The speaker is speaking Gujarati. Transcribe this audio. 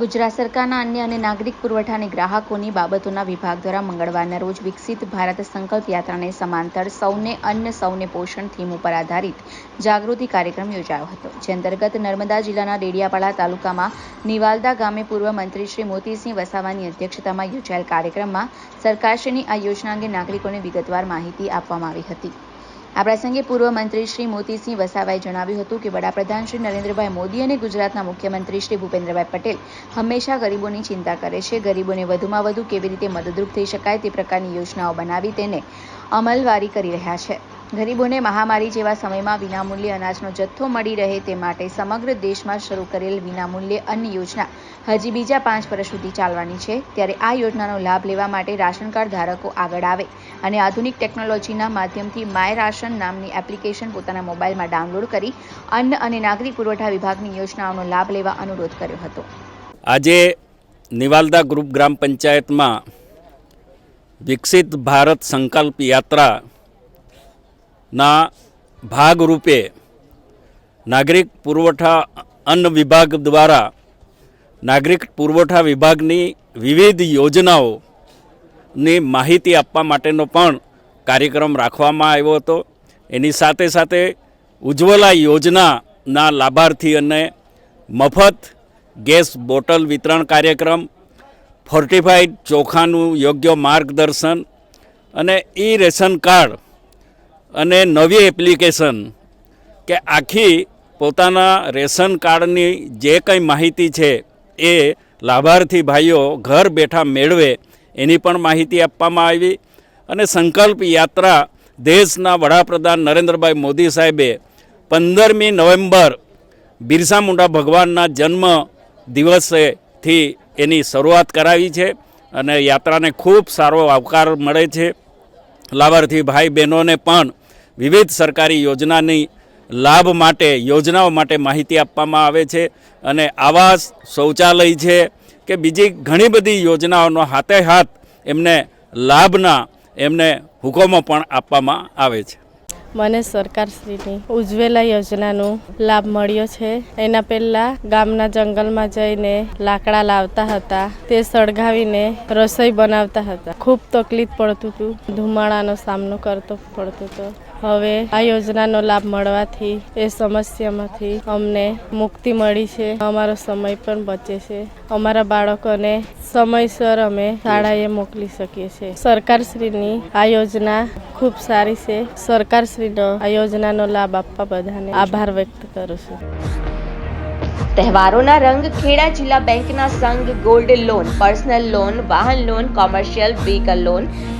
ગુજરાત સરકારના અન્ય અને નાગરિક પુરવઠા ગ્રાહકોની બાબતોના વિભાગ દ્વારા મંગળવારના રોજ વિકસિત ભારત સંકલ્પ યાત્રાને સમાંતર સૌને અન્ન સૌને પોષણ થીમ ઉપર આધારિત જાગૃતિ કાર્યક્રમ યોજાયો હતો, જે અંતર્ગત નર્મદા જિલ્લાના ડેડિયાપાડા તાલુકામાં નિવાલદા ગામે પૂર્વ મંત્રી શ્રી મોતીસિંહ વસાવાની અધ્યક્ષતામાં યોજાયેલ કાર્યક્રમમાં સરકારશ્રીની આ યોજના અંગે નાગરિકોને વિગતવાર માહિતી આપવામાં આવી હતી. આ પ્રસંગે પૂર્વ મંત્રી શ્રી મોતીસિંહ વસાવાએ જણાવ્યું હતું કે વડાપ્રધાન શ્રી નરેન્દ્રભાઈ મોદી અને ગુજરાતના મુખ્યમંત્રી શ્રી ભૂપેન્દ્રભાઈ પટેલ હંમેશા ગરીબોની ચિંતા કરે છે. ગરીબોને વધુમાં વધુ કેવી રીતે મદદરૂપ થઈ શકાય તે પ્રકારની યોજનાઓ બનાવી તેને અમલવારી કરી રહ્યા છે. ગરીબોને મહામારી જેવા સમયમાં વિનામૂલ્યે અનાજનો જથ્થો મળી રહે તે માટે સમગ્ર દેશમાં શરૂ કરેલ વિનામૂલ્યે અન્ન યોજના હજી બીજા પાંચ વર્ષ સુધી ચાલવાની છે. ત્યારે આ યોજનાનો લાભ લેવા માટે રાશન કાર્ડ ધારકો આગળ આવે અને આધુનિક ટેકનોલોજીના માધ્યમથી માય રાશન નામની એપ્લિકેશન પોતાના મોબાઈલમાં ડાઉનલોડ કરી અન્ન અને નાગરિક પુરવઠા વિભાગની યોજનાઓનો લાભ લેવા અનુરોધ કર્યો હતો. આજે નિવાલદા ગ્રુપ ગ્રામ પંચાયતમાં વિકસિત ભારત સંકલ્પ યાત્રાના ભાગરૂપે નાગરિક પુરવઠા અન્ન વિભાગ દ્વારા નાગરિક પુરવઠા વિભાગની વિવિધ યોજનાઓની માહિતી આપવા માટેનો પણ કાર્યક્રમ રાખવામાં આવ્યો હતો. એની સાથે સાથે ઉજ્જવલા યોજનાના લાભાર્થી અને મફત ગેસ બોટલ વિતરણ કાર્યક્રમ ફોર્ટિફાઈડ ચોખાનું યોગ્ય માર્ગદર્શન અને ઈ રેશન કાર્ડ અને નવી એપ્લિકેશન કે આખી પોતાના રેશન કાર્ડની જે કંઈ માહિતી છે એ લાભાર્થી ભાઈઓ ઘર બેઠા મેળવે એની પણ માહિતી આપવામાં આવી અને સંકલ્પ યાત્રા દેશના વડાપ્રધાન નરેન્દ્રભાઈ મોદી સાહેબે પંદરમી નવેમ્બર બિરસા મુંડા ભગવાનના જન્મ દિવસેથી એની શરૂઆત કરાવી છે અને યાત્રાને ખૂબ સારો આવકાર મળે છે. લાભાર્થી ભાઈ બહેનોને પણ વિવિધ સરકારી યોજનાની લાભ માટે, યોજનાઓ માટે માહિતી આપવામાં આવે છે અને આવાસ શૌચાલય છે કે બીજી ઘણી બધી યોજનાઓનો હાથે હાથ એમને લાભના એમને હુકમો પણ આપવામાં આવે છે. મને સરકારશ્રીની ઉજ્જવલા યોજનાનો લાભ મળ્યો છે. એના પહેલાં ગામના જંગલમાં જઈને લાકડા લાવતા હતા. તે સળગાવીને રસોઈ બનાવતા હતા. ખૂબ તકલીફ પડતું હતું. ધુમાડાનો સામનો કરતો પડતો હતો. હવે આ યોજનાનો લાભ મળવાથી, એ સમસ્યામાંથી અમને મુક્તિ મળી છે. અમારો સમય પણ બચે છે. અમારા બાળકોને સમયસર અમે શાળાએ મોકલી શકીએ છીએ સરકારશ્રીની આ યોજના ખૂબ સારી છે. સરકારશ્રીનો આ યોજનાનો લાભ આપવા બધાને આભાર વ્યક્ત કરું છું. તહેવારોના રંગ ખેડા જિલ્લા બેંકના સંઘ ગોલ્ડ લોન, પર્સનલ લોન, વાહન loan, commercial vehicle loan